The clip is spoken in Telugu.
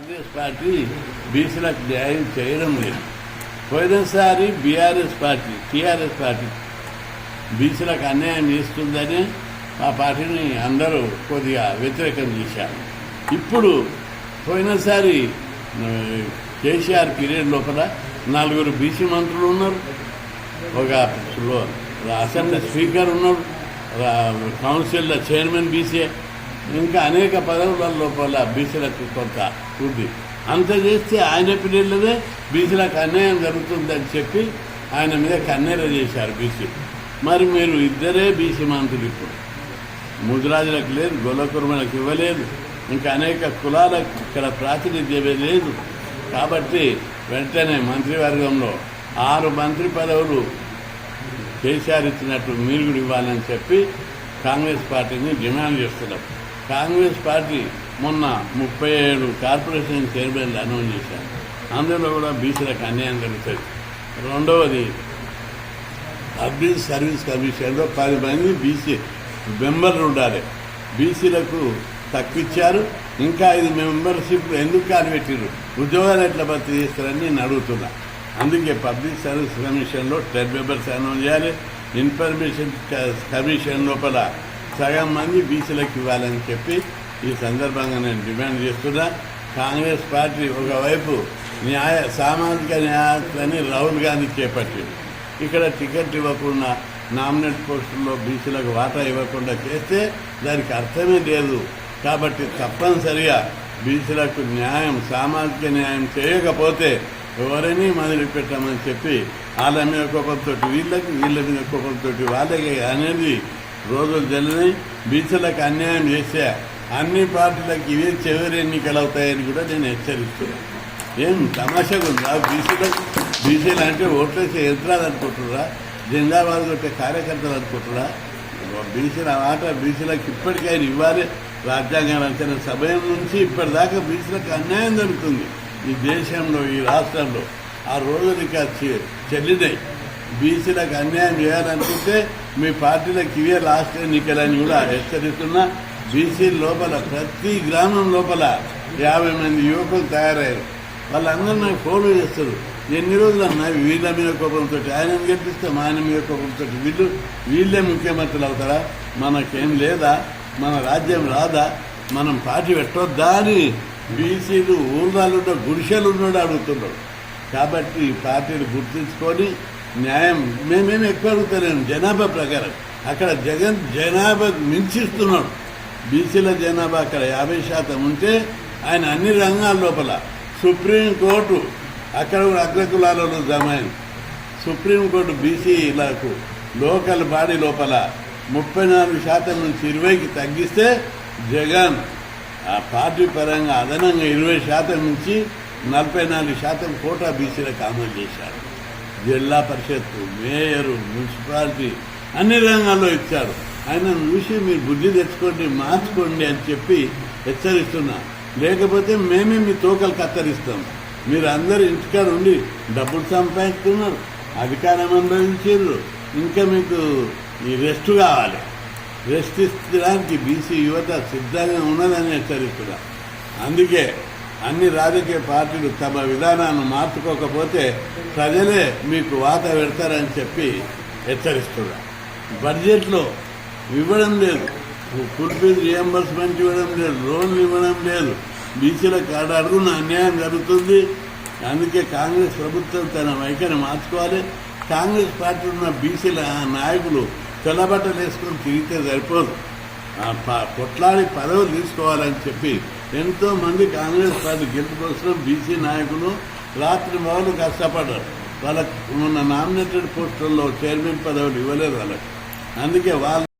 కాంగ్రెస్ పార్టీ బీసీలకు న్యాయం చేయడం లేదు. పోయినసారి బీఆర్ఎస్ పార్టీ టీఆర్ఎస్ పార్టీ బీసీలకు అన్యాయం చేస్తుందని ఆ పార్టీని అందరూ కొద్దిగా వ్యతిరేకం చేశారు. ఇప్పుడు పోయినసారి కేసీఆర్ పీరియడ్ లోపల నలుగురు బీసీ మంత్రులు ఉన్నారు. ఒక అసెంబ్లీ స్పీకర్ ఉన్నారు. కౌన్సిల్ చైర్మన్ బీసీ ఇంకా అనేక పదవుల లోపల బీసీలకు కొంత ఉంది. అంత చేస్తే ఆయన పిల్లలనే బీసీలకు అన్యాయం జరుగుతుందని చెప్పి ఆయన మీద కన్నెర చేశారు బీసీ. మరి మీరు ఇద్దరే బీసీ మంత్రులు ఇప్పుడు. ముదిరాజులకు లేదు గొల్లకుర్మలకు ఇవ్వలేదు ఇంకా అనేక కులాలకు ఇక్కడ ప్రాతినిధ్యమే లేదు కాబట్టి వెంటనే మంత్రివర్గంలో ఆరు మంత్రి పదవులు కేసీఆర్ ఇచ్చినట్టు మీరు కూడా ఇవ్వాలని చెప్పి కాంగ్రెస్ పార్టీని డిమాండ్ చేస్తున్నాం. కాంగ్రెస్ పార్టీ మొన్న ముప్పై ఏడు కార్పొరేషన్ చైర్మన్లు అనౌన్స్ చేశారు. అందులో కూడా బీసీలకు అన్యాయం జరుగుతుంది రెండవది పబ్లిక్ సర్వీస్ కమిషన్లో పది మంది బీసీ మెంబర్లు ఉండాలి. బీసీలకు తక్కువ ఇచ్చారు ఇంకా ఐదు మెంబర్షిప్ ఎందుకు కానిపెట్టారు ఉద్యోగాలు ఎట్లా భర్తీ చేస్తారని నేను అడుగుతున్నా. అందుకే పబ్లిక్ సర్వీస్ కమిషన్లో టెన్ మెంబర్స్ అనౌన్స్ చేయాలి. ఇన్ఫర్మేషన్ క- కమిషన్ లోపల సగం మంది బీసీలకు ఇవ్వాలని చెప్పి ఈ సందర్భంగా నేను డిమాండ్ చేస్తున్నా. కాంగ్రెస్ పార్టీ ఒకవైపు న్యాయ సామాజిక న్యాయాన్ని రాహుల్ గాంధీ చేపట్టింది. ఇక్కడ టికెట్ ఇవ్వకుండా నామినేట్ పోస్టుల్లో బీసీలకు వాటా ఇవ్వకుండా చేస్తే దానికి అర్థమే లేదు. కాబట్టి తప్పనిసరిగా బీసీలకు న్యాయం సామాజిక న్యాయం చేయకపోతే ఎవరిని మొదలు పెట్టామని చెప్పి వాళ్ళ మీద కోపంతో వీళ్ళకి వీళ్ళ మీద కోపంతో వాళ్ళకి అనేది రోజులు జరిగినాయి. బీసీలకు అన్యాయం చేసే అన్ని పార్టీలకు ఇవే చివరి ఎన్నికలు అవుతాయని కూడా నేను హెచ్చరిస్తున్నాను ఏం తమాషగా ఉందా? బీసీలకు బీసీలు అంటే ఓట్లేసే యంత్రాలు అనుకుంటున్నారా? జిందాబాద్ కొట్టే కార్యకర్తలు అనుకుంటున్నారా? బీసీల ఆట బీసీలకు ఇప్పటికైనా ఇవ్వాలి. రాజ్యాంగం రచన సమయం నుంచి ఇప్పటిదాకా బీసీలకు అన్యాయం జరుగుతుంది. ఈ దేశంలో ఈ రాష్ట్రంలో ఆ రోజులు ఇక చెల్లినాయి. బీసీలకు అన్యాయం చేయాలనుకుంటే మీ పార్టీలకు ఇవే లాస్ట్ ఎన్నికలని కూడా హెచ్చరిస్తున్నా. బీసీ లోపల ప్రతి గ్రామం లోపల యాభై మంది యువకులు తయారయ్యారు. వాళ్ళందరూ నాకు ఫోన్లు చేస్తారు. ఎన్ని రోజులు అన్నా వీళ్ళ మీద కోపంతో ఆయన గెలిపిస్తాం ఆయన మీద కోపంతో వీళ్ళు వీళ్ళే ముఖ్యమంత్రులు అవుతారా? మనకేం లేదా? మన రాజ్యం రాదా? మనం పార్టీ పెట్టొద్దా అని బీసీలు ఊర్లలో గుడిసెలు ఉన్నాడు అడుగుతున్నాడు. కాబట్టి పార్టీలు గుర్తించుకొని న్యాయం. మేమేమి ఎక్కువ అడుగుతలేము జనాభా ప్రకారం. అక్కడ జగన్ జనాభా మించిస్తున్నాడు. బీసీల జనాభా అక్కడ యాభై శాతం ఉంటే ఆయన అన్ని రంగాల లోపల సుప్రీంకోర్టు అక్కడ కూడా అగ్రకులాలలో జమ సుప్రీంకోర్టు బీసీలకు లోకల్ బాడీ లోపల ముప్పై నాలుగు శాతం నుంచి ఇరవైకి తగ్గిస్తే జగన్ ఆ పార్టీ పరంగా అదనంగా ఇరవై శాతం నుంచి నలభై నాలుగు శాతం కోటా బీసీలకు అమలు చేశారు జిల్లా పరిషత్ మేయరు మున్సిపాలిటీ అన్ని రంగాల్లో ఇచ్చారు. ఆయన చూసి మీరు బుద్ధి తెచ్చుకోండి మార్చుకోండి అని చెప్పి హెచ్చరిస్తున్నా. లేకపోతే మేమే మీ తోకలు కత్తరిస్తాం. మీరు అందరు ఇంటికాడ ఉండి డబ్బులు సంపాదిస్తున్నారు అధికారం అనుభవించారు. ఇంకా మీకు ఈ రెస్ట్ కావాలి. రెస్ట్ ఇచ్చడానికి బీసీ యువత సిద్ధంగా ఉన్నదని హెచ్చరిస్తున్నా. అందుకే అన్ని రాజకీయ పార్టీలు తమ విధానాన్ని మార్చుకోకపోతే ప్రజలే మీకు వాత పెడతారని చెప్పి హెచ్చరిస్తున్నా బడ్జెట్లో ఇవ్వడం లేదు. ఫుడ్ రియంబర్స్మెంట్ ఇవ్వడం లేదు. లోన్లు ఇవ్వడం లేదు. బీసీల కాడ అడుగున అన్యాయం జరుగుతుంది. అందుకే కాంగ్రెస్ ప్రభుత్వం తన వైఖరి మార్చుకోవాలి. కాంగ్రెస్ పార్టీ ఉన్న బీసీల నాయకులు తెల్లబట్టలు వేసుకొని తిరిగితే సరిపోదు. ఆ కొట్లాడి పదవులు తీసుకోవాలని చెప్పి ఎంతో మంది కాంగ్రెస్ పార్టీ గెలుపు కోసం బీసీ నాయకులు రాత్రి మొదలు కష్టపడ్డారు. వాళ్ళకు ఉన్న నామినేటెడ్ పోస్టుల్లో చైర్మన్ పదవులు ఇవ్వలేదు వాళ్ళకి. అందుకే వాళ్ళు